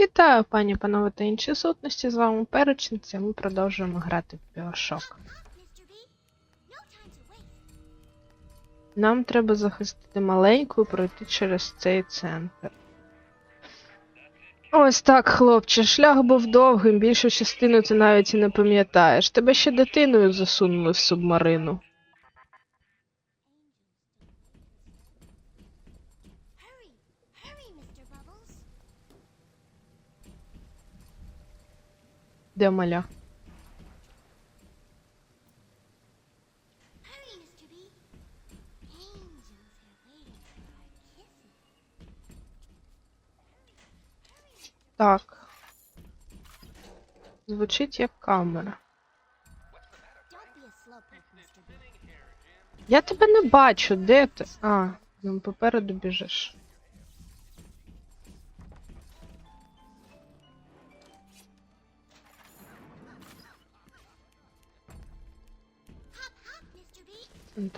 Вітаю, пані, панове та інші сутності. З вами Перечниця. Ми продовжуємо грати в Біошок. Нам треба захистити маленьку і пройти через цей центр. Ось так, хлопче, шлях був довгим, більшу частину ти навіть і не пам'ятаєш. Тебе ще дитиною засунули в субмарину. Hurry, hurry, Mr. Bubbles. Де маля? Hurry, Mr. B. Angels are waiting for our kisses. Так. Звучить як камера. Я тебе не бачу, де ти? А, ну попереду біжиш.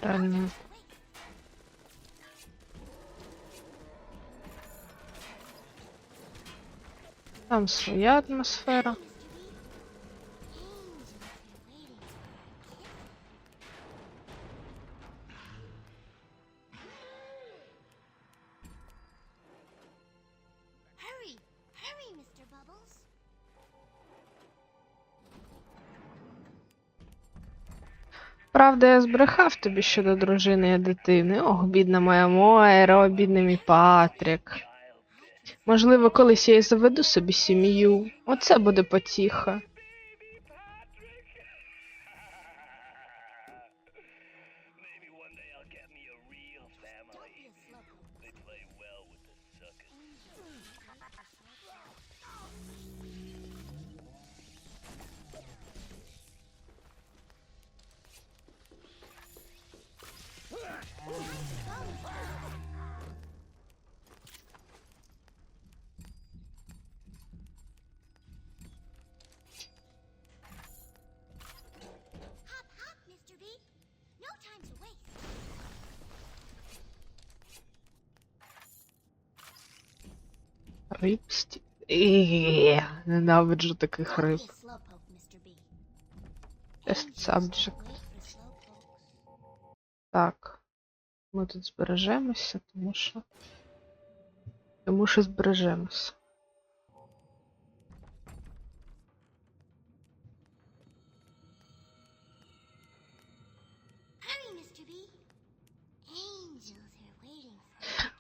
Центральна. Там своя атмосфера. Правда, я збрехав тобі щодо дружини і дитини. Ох, бідна моя Мойра, бідний мій Патрік. Можливо, колись я і заведу собі сім'ю. Оце буде потіха. Рибсті. Є, Ненавиджу таких риб. Test subject. Так. Ми тут збережемося, тому що. Тому що збережемося.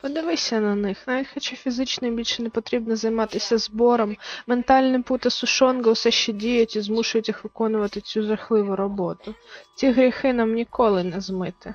Подивися на них. Навіть хоча фізично їм більше не потрібно займатися збором, ментальні пути сушонга усе ще діють і змушують їх виконувати цю жахливу роботу. Ці гріхи нам ніколи не змити.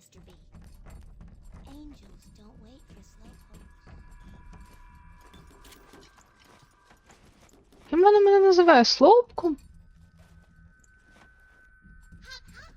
Mr. B. Angels don't wait for. Ким вона мене називає? Слоупком? Hop, hop,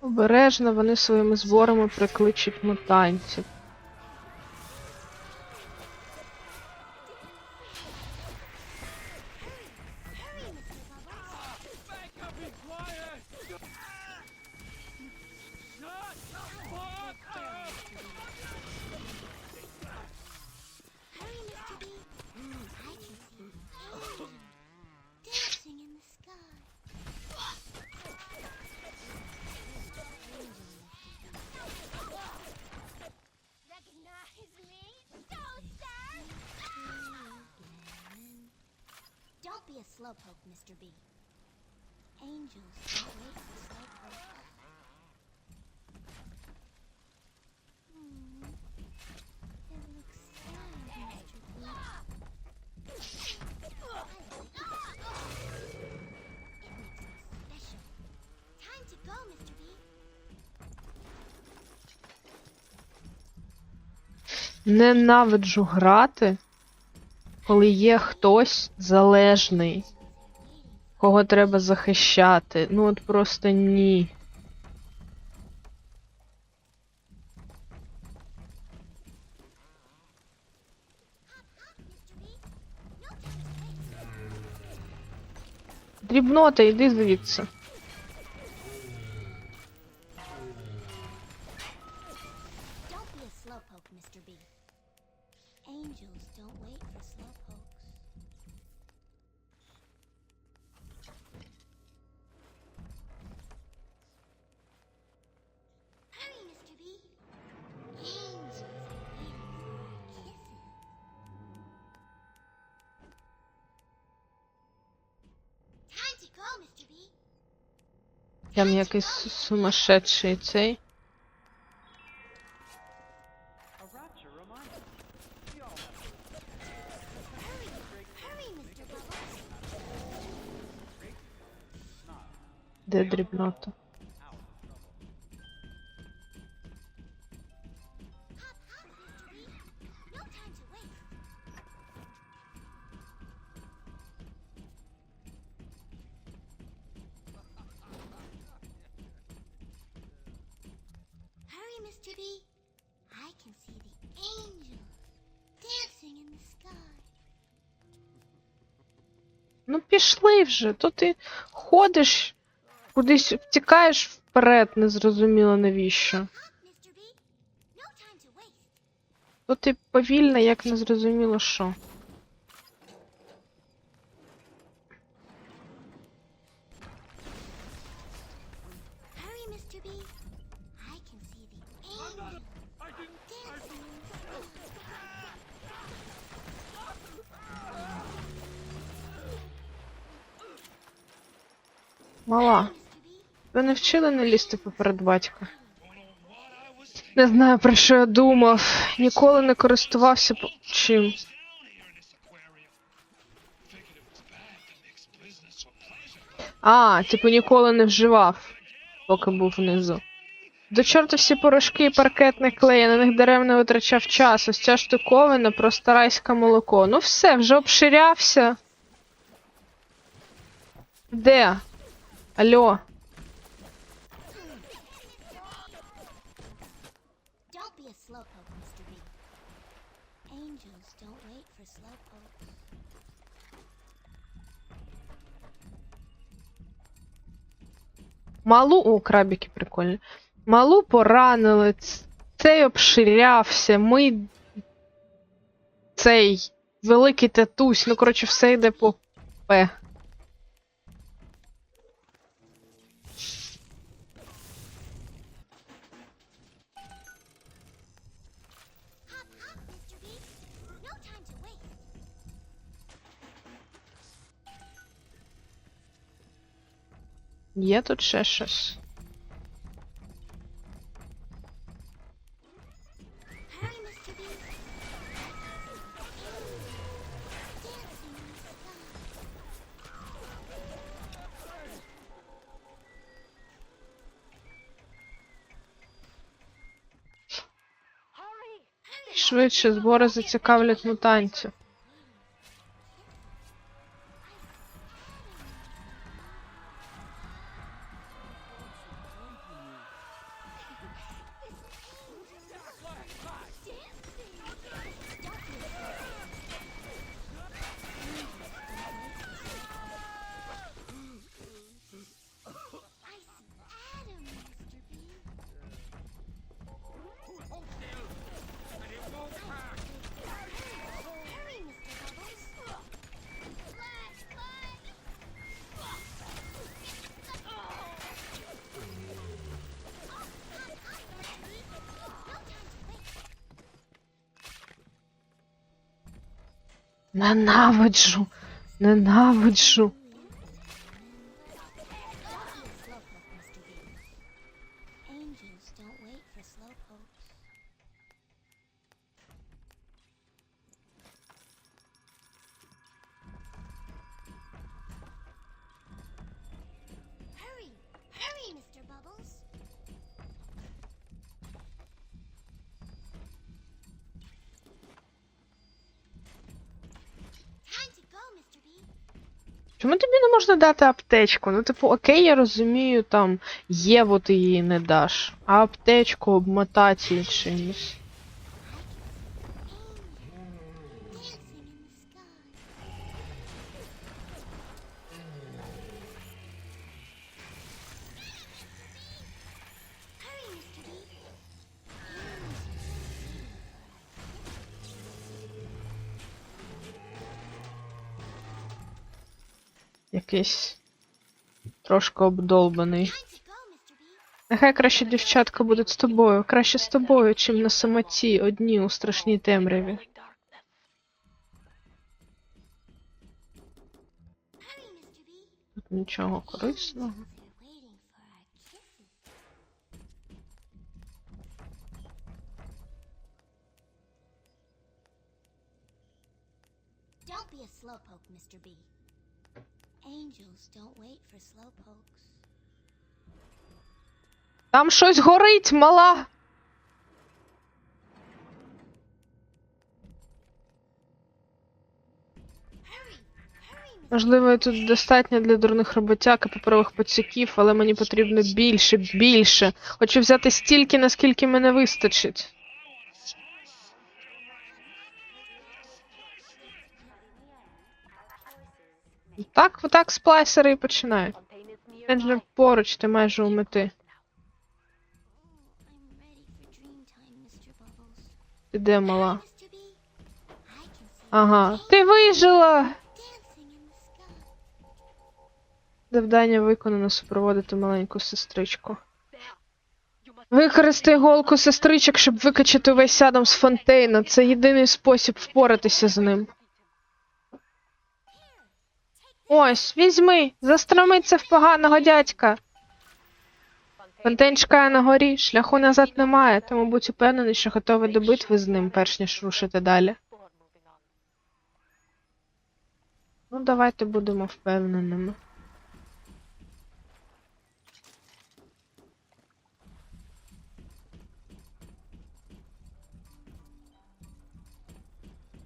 Обережно вони своїми зборами прикличуть мутантів. Slowpoke, Mr. B. Angels don't wait for slowpoke. Hmm. It looks sad, Mr. B. It makes me special. Time to go, Mr. B. Ненавиджу грати, коли є хтось залежний, кого треба захищати. Ну от просто ні. Дрібнота, йди звідси. Там якийсь сумасшедший цей. Де дрібнота? Ну пішли вже, то ти ходиш, кудись втікаєш вперед, незрозуміло навіщо. То ти повільна, як незрозуміло що. Мала, ви не вчили не лізти поперед батька? Не знаю, про що я думав. Ніколи не користувався по- чим. А, типу ніколи не вживав, поки був внизу. До чорта всі порошки і паркетний клей, я на них даремно витрачав час. Ось ця штуковина просто райське молоко. Ну все, вже обширявся. Де? Алло. Don't be a slowpoke, Mr. B. Angels don't wait for slowpokes. Малу. О, крабики прикольні. Малу поранили. Цей обширявся. Ми. Цей. Великий татусь. Ну, коротше, все йде по П. Є тут ще щось. Швидше збори зацікавлять мутантів. Ненавиджу. Ненавиджу. Чому тобі не можна дати аптечку? Ну, типу, окей, я розумію, там Єву ти її не даш, а аптечку обмотати чимось. Якийсь трошки обдолбаний. Нехай краще дівчатка будуть з тобою, краще з тобою, чим на самоті, одні у страшній темряві. Тут нічого корисного. Don't be a slowpoke, Mr. B. Angels don't wait for slowpokes. Там щось горить, мала! Можливо, я тут достатньо для дурних роботяг і паперових пацюків, але мені потрібно більше, більше. Хочу взяти стільки, наскільки мене вистачить. Так, так сплайсери і починають. Же поруч, ти майже у мети. I'm ready for dream time, Mr. Bubbles. Ти де мала? Ага. Ти вижила! Завдання виконано супроводити маленьку сестричку. Використай голку сестричок, щоб викачати увесь Адам з фонтейна. Це єдиний спосіб впоратися з ним. Ось, візьми, застрами це в поганого дядька. Фонтейн чекає на горі, шляху назад немає, тому будь упевнений, що готовий до битви з ним, перш ніж рушити далі. Ну, давайте будемо впевненими.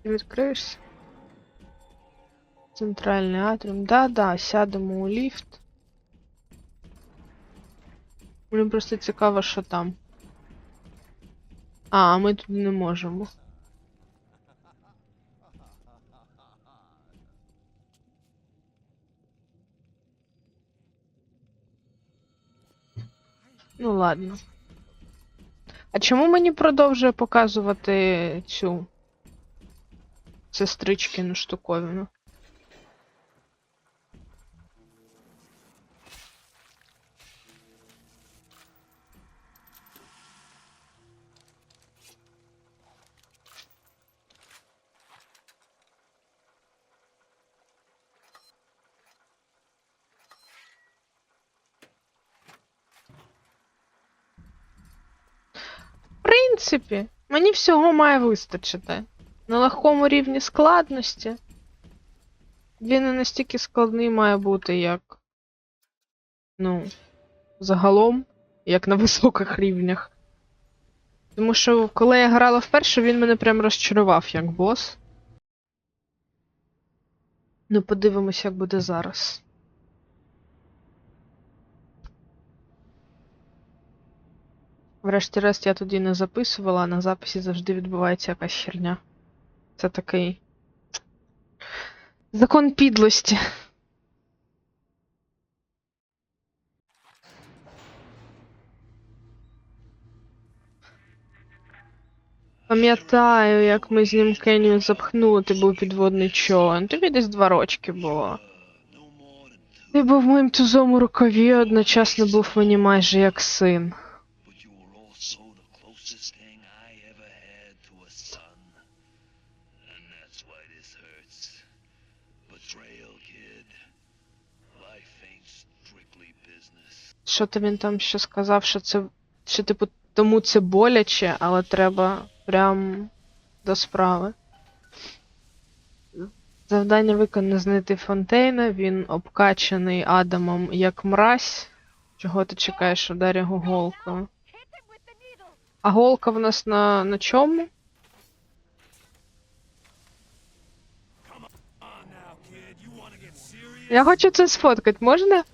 Ти відкриєшся? Центральний атріум. Да-да, сядемо у ліфт. Мені просто цікаво, що там. А, а ми туди не можемо. Ну ладно. А чому мені продовжує показувати цю сестричкину штуковину? Принципі, мені всього має вистачити. На легкому рівні складності. Він не настільки складний має бути, як. Ну, загалом, як на високих рівнях. Тому що, коли я грала вперше, він мене прям розчарував як бос. Ну, подивимось, як буде зараз. Врешті-решт я тоді не записувала, а на записі завжди відбувається якась херня. Це такий. Закон підлості. Пам'ятаю, як ми з ним Кенію запхнули, ти був підводний човен. Тобі десь два рочки було. Ти був моїм тузом у рукаві, одночасно був мені майже як син. Що то він там ще сказав, що це. Що, типу, тому це боляче, але треба прям до справи. Завдання виконано знайти Фонтейна, він обкачаний Адамом як мразь. Чого ти чекаєш, удар його needle. А голка в нас на, на чому? Я хочу це сфоткати, можна?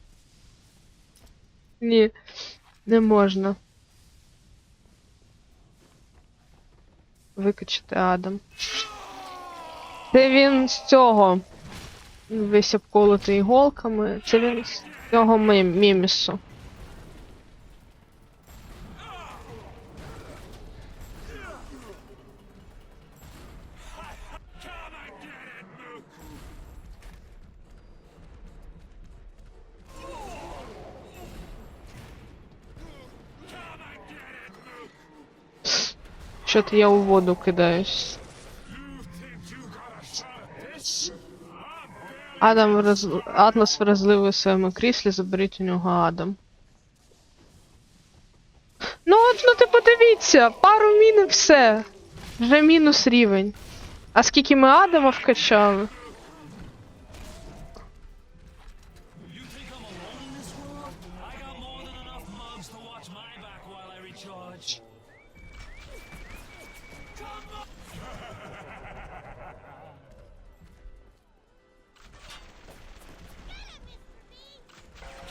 Ні, не можна. Викачити Адам. Це він з цього. Весь обколотий іголками. Це він з цього мім- мімісу. Що то я у воду кидаюсь. Адам роз... Атлас вразливий у своєму кріслі, заберіть у нього Адам. Ну от, ну ти подивіться, пару мін все. Вже мінус рівень. А скільки ми Адама вкачали?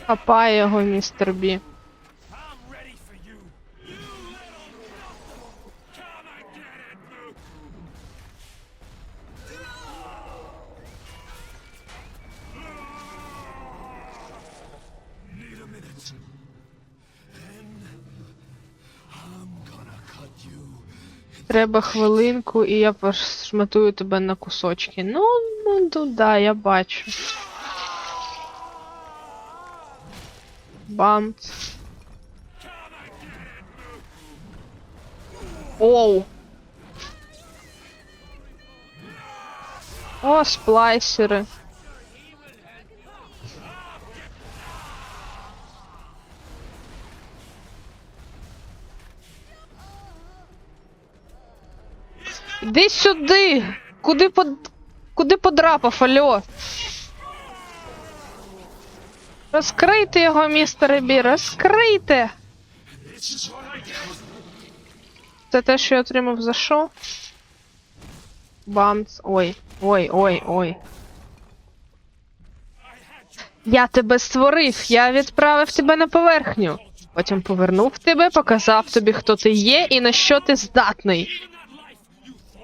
Хапай його, містер Бі. Треба хвилинку, і я пошматую тебе на кусочки. Ну, ну, ну да, я бачу. Бамц. Оу. О, сплайсери. Іди сюди! Куди под... Куди подрапав, альо? Розкрийте його, містер Бі, розкрийте! Це те, що я отримав за що? Бамц. Ой, ой, ой, ой. Я тебе створив, я відправив тебе на поверхню. Потім повернув тебе, показав тобі, хто ти є і на що ти здатний.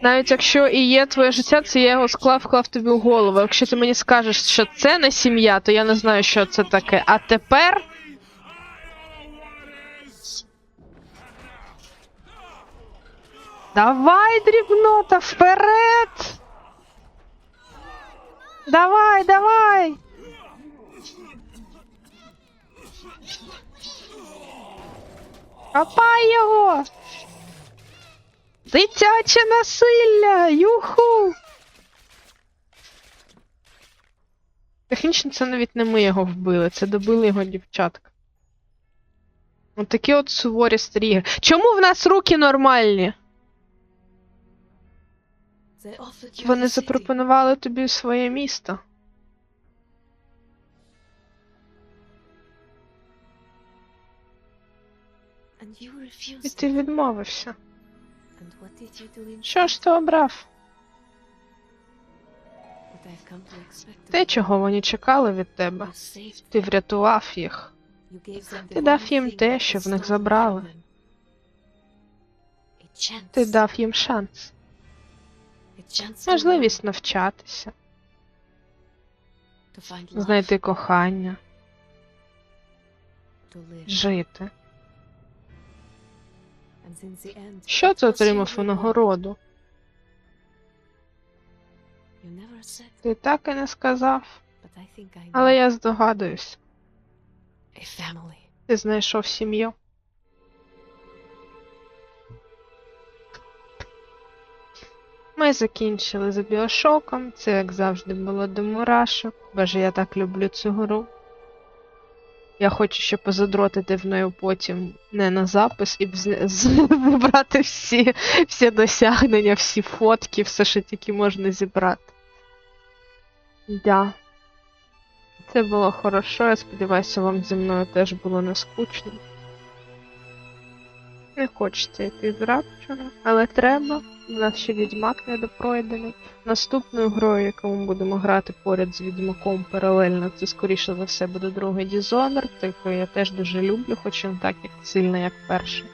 Навіть якщо і є твоє життя, це я його склав, вклав тобі у голову. Якщо ти мені скажеш, що це не сім'я, то я не знаю, що це таке. А тепер. Давай, дрібнота, вперед! Давай, давай! Хапай його! Дитяче насилля! Юху! Технічно це навіть не ми його вбили, це добили його дівчатка. От такі от суворі стріги. Чому в нас руки нормальні? Вони запропонували тобі своє місто. І ти відмовився. Що ж ти обрав? Те, чого вони чекали від тебе. Ти врятував їх. Ти дав їм те, що в них забрали. Ти дав їм шанс. Можливість навчатися, знайти кохання, жити. Що ти отримав у нагороду? Ти так і не сказав, але я здогадуюсь. Ти знайшов сім'ю. Ми закінчили за біошоком. Це, як завжди, було до мурашок, бо ж я так люблю цю гру. Я хочу ще позадротити в нею потім не на запис і зібрати всі, всі досягнення, всі фотки, все, що тільки можна зібрати. Да. Це було хорошо, я сподіваюся, вам зі мною теж було не скучно. Не хочеться йти з рапчера, але треба. У нас ще відьмак недопройдений. Наступною грою, яку ми будемо грати поряд з відьмаком паралельно, це скоріше за все буде другий Dishonored, яку я теж дуже люблю, хоч не так як сильно, як перший.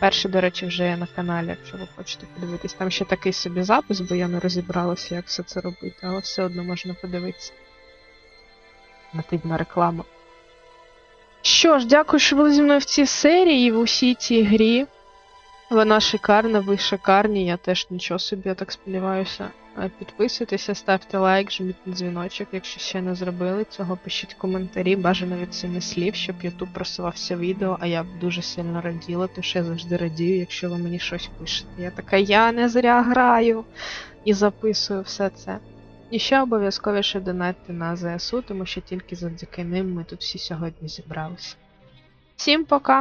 Перший, до речі, вже є на каналі, якщо ви хочете подивитись. Там ще такий собі запис, бо я не розібралася, як все це робити, але все одно можна подивитися. Нативна реклама. Що ж, дякую, що були зі мною в цій серії в усій цій грі. Вона шикарна, ви шикарні, я теж нічого собі, я так сподіваюся. Е, Підписуйтеся, ставте лайк, жміть на дзвіночок, якщо ще не зробили цього, пишіть коментарі, бажано від семи слів, щоб YouTube просувався відео, а я б дуже сильно раділа, тому що я завжди радію, якщо ви мені щось пишете. Я така, я не зря граю і записую все це. І ще обов'язковіше донатити на ЗСУ, тому що тільки завдяки ним ми тут всі сьогодні зібралися. Всім пока!